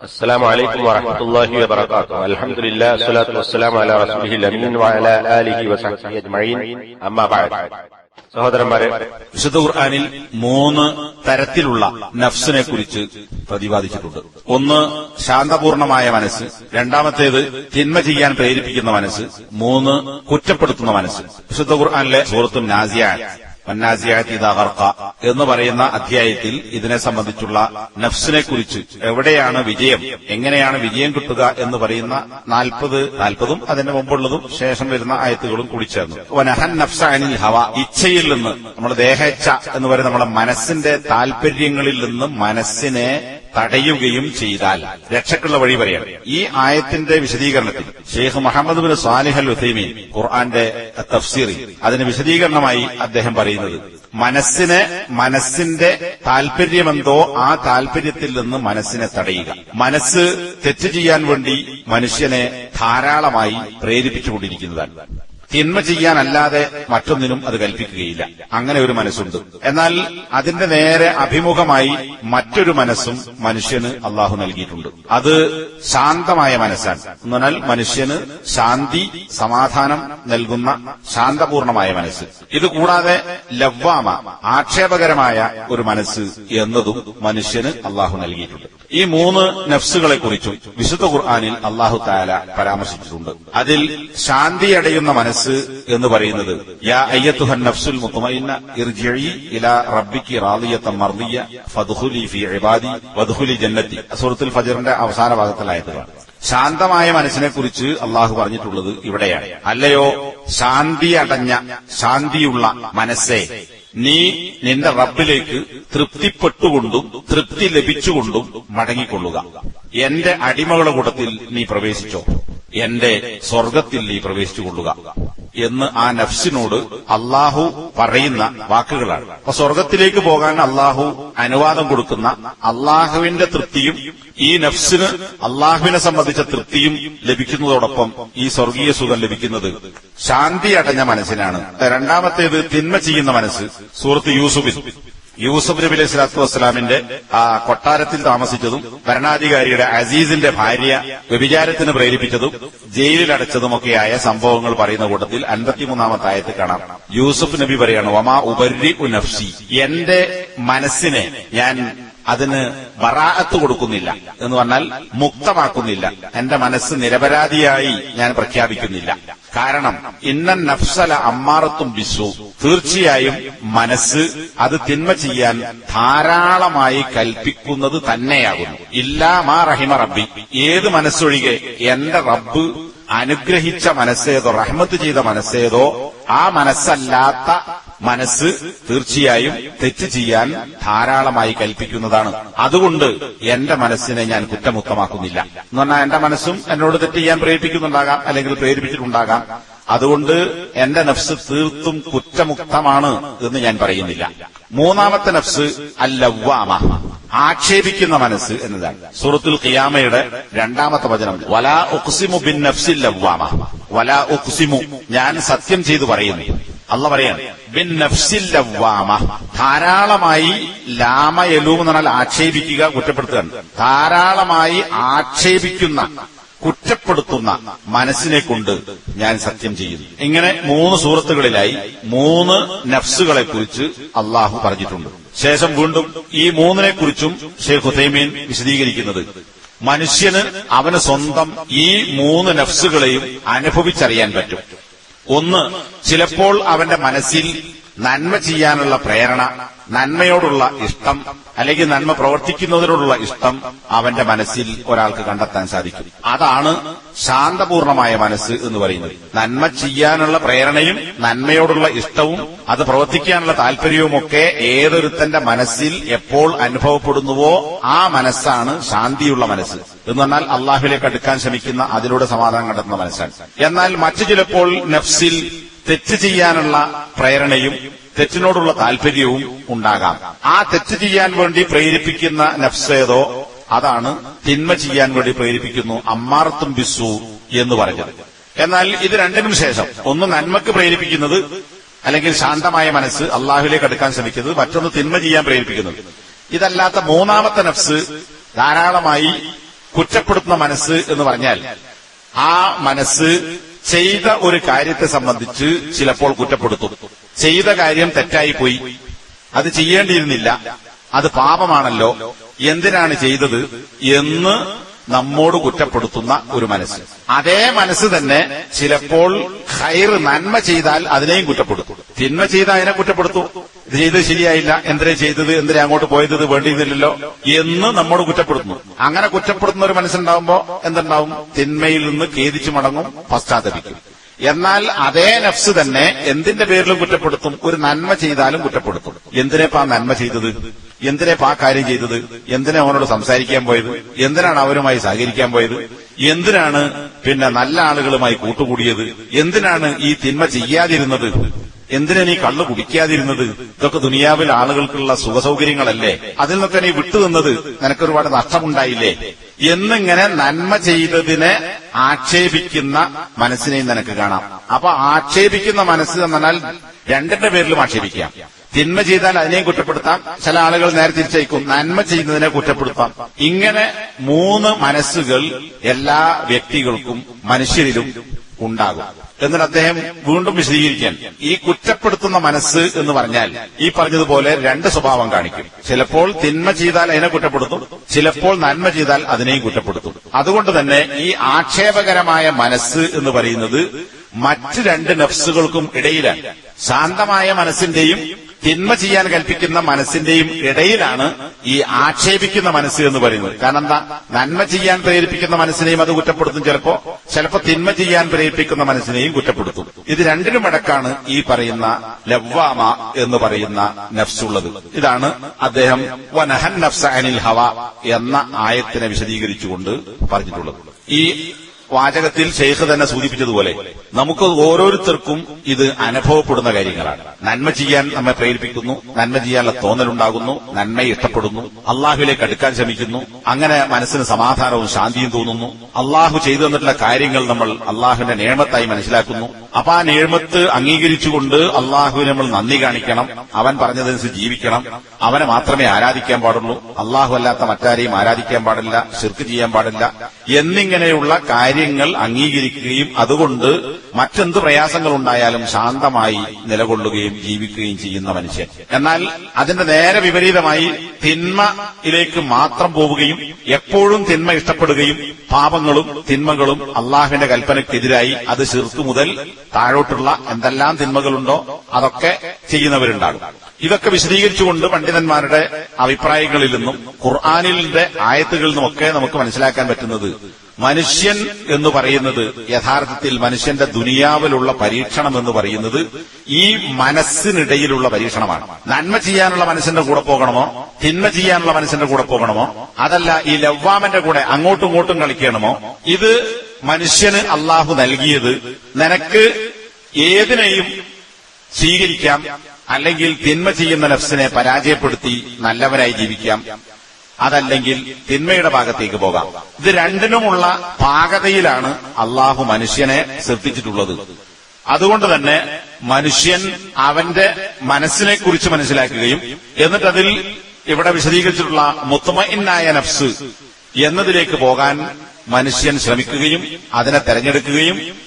السلام عليكم ورحمة الله وبركاته الحمد لله والصلاة والسلام على رسوله الأمين وعلى آله وصحبه أجمعين أما بعد സഹോദരന്മാരെ വിശുദ്ധ ഖുർആാനിൽ മൂന്ന് തരത്തിലുള്ള നഫ്സിനെ കുറിച്ച് പ്രതിപാദിച്ചിട്ടുണ്ട് ഒന്ന് ശാന്തപൂർണമായ മനസ്സ് രണ്ടാമത്തേത് തിന്മ ചെയ്യാൻ പ്രേരിപ്പിക്കുന്ന മനസ്സ് മൂന്ന് കുറ്റപ്പെടുത്തുന്ന മനസ്സ് വിശുദ്ധ ഖുർആാനിലെ സൂറത്തും നാസിയാറ്റ് വന്നാസിയാത്തി ദാഹർക്ക എന്ന് പറയുന്ന അധ്യായത്തിൽ ഇതിനെ സംബന്ധിച്ചുള്ള നഫ്സിനെ കുറിച്ച് എവിടെയാണ് വിജയം എങ്ങനെയാണ് വിജയം കിട്ടുക എന്ന് പറയുന്ന നാൽപ്പത് നാൽപ്പതും അതിന്റെ മുമ്പുള്ളതും ശേഷം വരുന്ന ആയത്തുകളും കൂടി ചേർന്നു. വനഹൻ നഫ്സ അനിൽ ഹവ ഇച്ഛയിൽ നിന്ന് നമ്മുടെ ദേഹേച്ഛ എന്ന് പറയുന്ന നമ്മുടെ മനസ്സിന്റെ താല്പര്യങ്ങളിൽ നിന്ന് മനസ്സിനെ തടയുകയും ചെയ്താൽ. രക്ഷക്കുള്ള വഴി പറയാണ് ഈ ആയത്തിന്റെ വിശദീകരണത്തിൽ Sheikh Muhammad bin Salih al Uthaymeen ഖുർആന്റെ തഫ്സീറി അതിന് വിശദീകരണമായി അദ്ദേഹം പറയുന്നത് മനസ്സിനെ മനസ്സിന്റെ താല്പര്യമെന്തോ ആ താല്പര്യത്തിൽ നിന്ന് മനസ്സിനെ തടയുക. മനസ്സ് തെറ്റ് ചെയ്യാൻ വേണ്ടി മനുഷ്യനെ ധാരാളമായി പ്രേരിപ്പിച്ചുകൊണ്ടിരിക്കുന്നതാണ്. തിന്മ ചെയ്യാനല്ലാതെ മറ്റൊന്നിനും അത് കൽപ്പിക്കുകയില്ല. അങ്ങനെ ഒരു മനസ്സുണ്ട്. എന്നാൽ അതിന്റെ നേരെ അഭിമുഖമായി മറ്റൊരു മനസ്സും മനുഷ്യന് അള്ളാഹു നൽകിയിട്ടുണ്ട്. അത് ശാന്തമായ മനസ്സാണ്. എന്ന് പറഞ്ഞാൽ മനുഷ്യന് ശാന്തി സമാധാനം നൽകുന്ന ശാന്തപൂർണമായ മനസ്സ്. ഇത് കൂടാതെ ലവ്വാമ ആക്ഷേപകരമായ ഒരു മനസ്സ് എന്നതും മനുഷ്യന് അള്ളാഹു നൽകിയിട്ടുണ്ട്. ഈ മൂന്ന് നഫ്സുകളെ കുറിച്ചും വിശുദ്ധ ഖുർആാനിൽ അള്ളാഹു താല പരാമർശിച്ചിട്ടുണ്ട്. അതിൽ ശാന്തി അടയുന്ന മനസ്സ് എന്ന് പറയുന്നത് യാ അയ്യത്തുഹൻ നഫ്സുൽ മുത്തമൈന മർദിയ ഇബാദി ഫജറിന്റെ അവസാന ഭാഗത്തിലായതാണ് ശാന്തമായ മനസ്സിനെ കുറിച്ച് അള്ളാഹു പറഞ്ഞിട്ടുള്ളത് ഇവിടെയാണ്. അല്ലയോ ശാന്തി അടഞ്ഞ ശാന്തിയുള്ള മനസ്സേ നീ നിന്റെ റബ്ബിലേക്ക് തൃപ്തിപ്പെട്ടുകൊണ്ടും തൃപ്തി ലഭിച്ചുകൊണ്ടും മടങ്ങിക്കൊള്ളുക. എന്റെ അടിമകളുടെ കൂട്ടത്തിൽ നീ പ്രവേശിച്ചോ. എന്റെ സ്വർഗത്തിൽ നീ പ്രവേശിച്ചുകൊള്ളുക. എന്ന് ആ നഫ്സിനോട് അള്ളാഹു പറയുന്ന വാക്കുകളാണ്. അപ്പൊ സ്വർഗത്തിലേക്ക് പോകാൻ അള്ളാഹു അനുവാദം കൊടുക്കുന്ന അള്ളാഹുവിന്റെ തൃപ്തിയും ഈ നഫ്സിന് അള്ളാഹുവിനെ സംബന്ധിച്ച തൃപ്തിയും ലഭിക്കുന്നതോടൊപ്പം ഈ സ്വർഗീയ സുഖം ലഭിക്കുന്നത് ശാന്തി അടഞ്ഞ മനസ്സിനാണ്. രണ്ടാമത്തേത് തിന്മ ചെയ്യുന്ന മനസ്സ്. സുഹൃത്ത് യൂസുഫിൽ. യൂസഫ് നബി അലൈഹി സ്വലാത്തു വസ്സലാമിന്റെ ആ കൊട്ടാരത്തിൽ താമസിച്ചതും ഭരണാധികാരിയുടെ അസീസിന്റെ ഭാര്യ വ്യഭിചാരത്തിന് പ്രേരിപ്പിച്ചതും ജയിലിൽ അടച്ചതുമൊക്കെയായ സംഭവങ്ങൾ പറയുന്ന കൂട്ടത്തിൽ അൻപത്തിമൂന്നാമത്തെ ആയത്ത് കാണാം. യൂസഫ് നബി പറയാണ് ഒമാ ഉപരി ഉനഫ്സി എന്റെ മനസ്സിനെ ഞാൻ അതിന് ബറാഅത്ത് കൊടുക്കുന്നില്ല. എന്ന് പറഞ്ഞാൽ മുക്തമാക്കുന്നില്ല. എന്റെ മനസ്സ് നിരപരാധിയായി ഞാൻ പ്രഖ്യാപിക്കുന്നില്ല. കാരണം ഇന്ന നഫ്സല അമ്മാറത്തും ബിസു തീർച്ചയായും മനസ്സ് അത് തിന്മ ചെയ്യാൻ ധാരാളമായി കൽപ്പിക്കുന്നത് തന്നെയാകുന്നു. ഇല്ലാ മാ റഹിമ റബ്ബി. ഏത് മനസ്സൊഴികെ എന്റെ റബ്ബ് അനുഗ്രഹിച്ച മനസ്സേതോ റഹ്മത്ത് ചെയ്ത മനസ്സേതോ ആ മനസ്സല്ലാത്ത മനസ്സ് തീർച്ചയായും തെറ്റ് ചെയ്യാൻ ധാരാളമായി കൽപ്പിക്കുന്നതാണ്. അതുകൊണ്ട് എന്റെ മനസ്സിനെ ഞാൻ കുറ്റമുക്തമാക്കുന്നില്ല. എന്ന് പറഞ്ഞാൽ എന്റെ മനസ്സും എന്നോട് തെറ്റ് ചെയ്യാൻ പ്രേരിപ്പിക്കുന്നുണ്ടാകാം അല്ലെങ്കിൽ പ്രേരിപ്പിച്ചിട്ടുണ്ടാകാം. അതുകൊണ്ട് എന്റെ നഫ്സ് തീർത്തും കുറ്റമുക്തമാണ് എന്ന് ഞാൻ പറയുന്നില്ല. മൂന്നാമത്തെ നഫ്സ് അല്ലവ്വാമ ആക്ഷേപിക്കുന്ന മനസ്സ് എന്നതാണ്. സൂറത്തുൽ ഖിയാമയുടെ രണ്ടാമത്തെ വചനം വലാ ഉഖ്സിമു ബിൻ നഫ്സിൽ ലവ്വാമ. വലാ ഉഖ്സിമു ഞാൻ സത്യം ചെയ്തു പറയുന്നു. അല്ല പറയാണ് ബിൻ നഫ്സിൽ ലവ്വാമ. ധാരാളമായി ലാമ എലൂം എന്ന് പറഞ്ഞാൽ ആക്ഷേപിക്കുക കുറ്റപ്പെടുത്തുകയാണ് ധാരാളമായി ആക്ഷേപിക്കുന്ന കുറ്റപ്പെടുത്തുന്ന മനസ്സിനെ കൊണ്ട് ഞാൻ സത്യം ചെയ്യുന്നു. ഇങ്ങനെ മൂന്ന് സൂറത്തുകളിലായി മൂന്ന് നഫ്സുകളെ കുറിച്ച് അള്ളാഹു പറഞ്ഞിട്ടുണ്ട്. ശേഷം വീണ്ടും ഈ മൂന്നിനെ കുറിച്ചും ഷെയ്ഖ് ഹുസൈമീൻ വിശദീകരിക്കുന്നത് മനുഷ്യന് അവന് സ്വന്തം ഈ മൂന്ന് നഫ്സുകളെയും അനുഭവിച്ചറിയാൻ പറ്റും. ഒന്ന് ചിലപ്പോൾ അവന്റെ മനസ്സിൽ നന്മ ചെയ്യാനുള്ള പ്രേരണ നന്മയോടുള്ള ഇഷ്ടം അല്ലെങ്കിൽ നന്മ പ്രവർത്തിക്കുന്നതിനോടുള്ള ഇഷ്ടം അവന്റെ മനസ്സിൽ ഒരാൾക്ക് കണ്ടെത്താൻ സാധിക്കും. അതാണ് ശാന്തപൂർണമായ മനസ്സ് എന്ന് പറയുന്നത്. നന്മ ചെയ്യാനുള്ള പ്രേരണയും നന്മയോടുള്ള ഇഷ്ടവും അത് പ്രവർത്തിക്കാനുള്ള താല്പര്യവുമൊക്കെ ഏതൊരുത്തന്റെ മനസ്സിൽ എപ്പോൾ അനുഭവപ്പെടുന്നുവോ ആ മനസ്സാണ് ശാന്തിയുള്ള മനസ്സ്. എന്ന് പറഞ്ഞാൽ അള്ളാഹുലേക്ക് അടുക്കാൻ ശ്രമിക്കുന്ന അതിലൂടെ സമാധാനം കണ്ടെത്തുന്ന മനസ്സാണ്. എന്നാൽ മറ്റു ചിലപ്പോൾ നഫ്സിൽ തെറ്റ് ചെയ്യാനുള്ള പ്രേരണയും തെറ്റിനോടുള്ള താല്പര്യവും ഉണ്ടാകാം. ആ തെറ്റ് ചെയ്യാൻ വേണ്ടി പ്രേരിപ്പിക്കുന്ന നഫ്സേതോ അതാണ് തിന്മ ചെയ്യാൻ വേണ്ടി പ്രേരിപ്പിക്കുന്നു അമ്മാർത്തും ബിസു എന്ന് പറഞ്ഞത്. എന്നാൽ ഇത് രണ്ടിനും ശേഷം. ഒന്ന് നന്മക്ക് പ്രേരിപ്പിക്കുന്നത് അല്ലെങ്കിൽ ശാന്തമായ മനസ്സ് അള്ളാഹുലേക്ക് അടുക്കാൻ ശ്രമിക്കുന്നത് മറ്റൊന്ന് തിന്മ ചെയ്യാൻ പ്രേരിപ്പിക്കുന്നത്. ഇതല്ലാത്ത മൂന്നാമത്തെ നഫ്സ് ധാരാളമായി കുറ്റപ്പെടുത്തുന്ന മനസ്സ് എന്ന് പറഞ്ഞാൽ ആ മനസ്സ് ചെയ്ത ഒരു കാര്യത്തെ സംബന്ധിച്ച് ചിലപ്പോൾ കുറ്റപ്പെടുത്തും. ചെയ്ത കാര്യം തെറ്റായി പോയി അത് ചെയ്യേണ്ടിയിരുന്നില്ല. അത് പാപമാണല്ലോ. എന്തിനാണ് ചെയ്തത് എന്ന് നമ്മോട് കുറ്റപ്പെടുത്തുന്ന ഒരു മനസ്സ്. അതേ മനസ്സ് തന്നെ ചിലപ്പോൾ ഹൈർ നന്മ ചെയ്താൽ അതിനെയും കുറ്റപ്പെടുത്തും. തിന്മ ചെയ്ത അതിനെ കുറ്റപ്പെടുത്തും. ഇത് ചെയ്തത് ശരിയായില്ല. എന്തിനാ ചെയ്തത്? എന്തിനാ അങ്ങോട്ട് പോയത്? വേണ്ടിയിരുന്നില്ലല്ലോ എന്ന് നമ്മോട് കുറ്റപ്പെടുത്തുന്നു. അങ്ങനെ കുറ്റപ്പെടുത്തുന്ന ഒരു മനസ്സുണ്ടാവുമ്പോ എന്തുണ്ടാവും? തിന്മയിൽ നിന്ന് ഖേദിച്ചു മടങ്ങും പശ്ചാത്തപിക്കും. എന്നാൽ അതേ നഫ്സ് തന്നെ എന്തിന്റെ പേരിലും കുറ്റപ്പെടുത്തും? ഒരു നന്മ ചെയ്താലും കുറ്റപ്പെടുത്തും. എന്തിനേപ്പാ നന്മ ചെയ്തത്? എന്തിനേപ്പാ ആ കാര്യം ചെയ്തത്? എന്തിനാ അവനോട് സംസാരിക്കാൻ പോയത്? എന്തിനാണ് അവരുമായി സഹകരിക്കാൻ പോയത്? എന്തിനാണ് പിന്നെ നല്ല ആളുകളുമായി കൂട്ടുകൂടിയത്? എന്തിനാണ് ഈ തിന്മ ചെയ്യാതിരുന്നത്? എന്തിനാ നീ കള്ളു കുടിക്കാതിരുന്നത്? ഇതൊക്കെ ദുനിയാവിൽ ആളുകൾക്കുള്ള സുഖസൗകര്യങ്ങളല്ലേ? അതിൽ നിന്നൊക്കെ നീ വിട്ടുനിന്നത് നിനക്കൊരുപാട് നഷ്ടമുണ്ടായില്ലേ? എന്നിങ്ങനെ നന്മ ചെയ്തതിനെ ആക്ഷേപിക്കുന്ന മനസ്സിനെയും നിനക്ക് കാണാം. അപ്പൊ ആക്ഷേപിക്കുന്ന മനസ്സ് എന്നാൽ രണ്ടിന്റെ പേരിലും ആക്ഷേപിക്കാം. തിന്മ ചെയ്താൽ അതിനെയും കുറ്റപ്പെടുത്താം. ചില ആളുകൾ നേരെ തിരിച്ചയക്കും. നന്മ ചെയ്യുന്നതിനെ കുറ്റപ്പെടുത്താം. ഇങ്ങനെ മൂന്ന് മനസ്സുകൾ എല്ലാ വ്യക്തികൾക്കും മനുഷ്യരിലും ഉണ്ടാകും. എന്നിട്ട് അദ്ദേഹം വീണ്ടും വിശദീകരിക്കാൻ ഈ കുറ്റപ്പെടുത്തുന്ന മനസ്സ് എന്ന് പറഞ്ഞാൽ ഈ പറഞ്ഞതുപോലെ രണ്ട് സ്വഭാവം കാണിക്കും. ചിലപ്പോൾ തിന്മ ചെയ്താൽ അതിനെ കുറ്റപ്പെടുത്തും. ചിലപ്പോൾ നന്മ ചെയ്താൽ അതിനെയും കുറ്റപ്പെടുത്തും. അതുകൊണ്ട് തന്നെ ഈ ആക്ഷേപകരമായ മനസ്സ് എന്ന് പറയുന്നത് മറ്റ് രണ്ട് നഫ്സുകൾക്കും ഇടയിലാണ്. ശാന്തമായ മനസ്സിന്റെയും തിന്മ ചെയ്യാൻ കൽപ്പിക്കുന്ന മനസ്സിന്റെയും ഇടയിലാണ് ഈ ആക്ഷേപിക്കുന്ന മനസ്സ് എന്ന് പറയുന്നത്. കാരണം എന്താ? നന്മ ചെയ്യാൻ പ്രേരിപ്പിക്കുന്ന മനസ്സിനെയും അത് കുറ്റപ്പെടുത്തും ചിലപ്പോ. ചിലപ്പോ തിന്മ ചെയ്യാൻ പ്രേരിപ്പിക്കുന്ന മനസ്സിനെയും കുറ്റപ്പെടുത്തും. ഇത് രണ്ടിനും ഇടക്കാണ് ഈ പറയുന്ന ലവ്വാമ എന്ന് പറയുന്ന നഫ്സുള്ളത്. ഇതാണ് അദ്ദേഹം വനഹൻ നഫ്സ അനിൽ ഹവ എന്ന ആയത്തിനെ വിശദീകരിച്ചുകൊണ്ട് പറഞ്ഞിട്ടുള്ളത്. ഈ വാചകത്തിൽ ഷെയ്ഖ് തന്നെ സൂചിപ്പിച്ചതുപോലെ നമുക്ക് ഓരോരുത്തർക്കും ഇത് അനുഭവപ്പെടുന്ന കാര്യങ്ങളാണ്. നന്മ ചെയ്യാൻ നമ്മെ പ്രേരിപ്പിക്കുന്നു നന്മ ചെയ്യാനുള്ള തോന്നലുണ്ടാകുന്നു നന്മയെ ഇഷ്ടപ്പെടുന്നു അള്ളാഹുവിലേക്ക് അടുക്കാൻ ശ്രമിക്കുന്നു അങ്ങനെ മനസ്സിന് സമാധാനവും ശാന്തിയും തോന്നുന്നു. അള്ളാഹു ചെയ്തു തന്നിട്ടുള്ള കാര്യങ്ങൾ നമ്മൾ അള്ളാഹുവിന്റെ നേമത്തായി മനസ്സിലാക്കുന്നു. അപ്പൊ ആ നിയമത്ത് അംഗീകരിച്ചുകൊണ്ട് അള്ളാഹുവിനെ നമ്മൾ നന്ദി കാണിക്കണം. അവൻ പറഞ്ഞതനുസരിച്ച് ജീവിക്കണം. അവനെ മാത്രമേ ആരാധിക്കാൻ പാടുള്ളൂ. അള്ളാഹു അല്ലാത്ത മറ്റാരെയും ആരാധിക്കാൻ പാടില്ല ശിർക്ക് ചെയ്യാൻ പാടില്ല. എന്നിങ്ങനെയുള്ള കാര്യങ്ങൾ അംഗീകരിക്കുകയും അതുകൊണ്ട് മറ്റെന്ത് പ്രയാസങ്ങളുണ്ടായാലും ശാന്തമായി നിലകൊള്ളുകയും ജീവിക്കുകയും ചെയ്യുന്ന മനുഷ്യൻ. എന്നാൽ അതിന്റെ നേരെ വിപരീതമായി തിന്മയിലേക്ക് മാത്രം പോവുകയും എപ്പോഴും തിന്മ ഇഷ്ടപ്പെടുകയും പാപങ്ങളും തിന്മകളും അള്ളാഹുവിന്റെ കൽപ്പനയ്ക്കെതിരായി അത് ശിർത്തു മുതൽ താഴോട്ടുള്ള എന്തെല്ലാം തിന്മകളുണ്ടോ അതൊക്കെ ചെയ്യുന്നവരുണ്ടാകും. ഇതൊക്കെ വിശദീകരിച്ചുകൊണ്ട് പണ്ഡിതന്മാരുടെ അഭിപ്രായങ്ങളിൽ നിന്നും ഖുർആാനിന്റെ ആയത്തുകളിൽ നിന്നുമൊക്കെ നമുക്ക് മനസ്സിലാക്കാൻ പറ്റുന്നത് മനുഷ്യൻ എന്ന് പറയുന്നത് യഥാർത്ഥത്തിൽ മനുഷ്യന്റെ ദുനിയാവിലുള്ള പരീക്ഷണം എന്ന് പറയുന്നത് ഈ മനസ്സിനിടയിലുള്ള പരീക്ഷണമാണ്. നന്മ ചെയ്യാനുള്ള മനസ്സിന്റെ കൂടെ പോകണമോ? തിന്മ ചെയ്യാനുള്ള മനസ്സിന്റെ കൂടെ പോകണമോ? അതല്ല ഈ ലവ്വാമന്റെ കൂടെ അങ്ങോട്ടും ഇങ്ങോട്ടും കളിക്കണമോ? ഇത് മനുഷ്യന് അള്ളാഹു നൽകിയത് നിനക്ക് ഏതിനെയും സ്വീകരിക്കാം അല്ലെങ്കിൽ തിന്മ ചെയ്യുന്ന നഫ്സിനെ പരാജയപ്പെടുത്തി നല്ലവരായി ജീവിക്കാം. അതല്ലെങ്കിൽ തിന്മയുടെ ഭാഗത്തേക്ക് പോകാം. ഇത് രണ്ടിനുമുള്ള പാകതയിലാണ് അള്ളാഹു മനുഷ്യനെ സൃഷ്ടിച്ചിട്ടുള്ളത്. അതുകൊണ്ട് തന്നെ മനുഷ്യൻ അവന്റെ മനസ്സിനെ കുറിച്ച് മനസ്സിലാക്കുകയും എന്നിട്ട് അതിൽ ഇവിടെ വിശദീകരിച്ചിട്ടുള്ള മുത്തമയിന്നായ നഫ്സ് എന്നതിലേക്ക് പോകാൻ മനുഷ്യൻ ശ്രമിക്കുകയും അതിനെ തെരഞ്ഞെടുക്കുകയും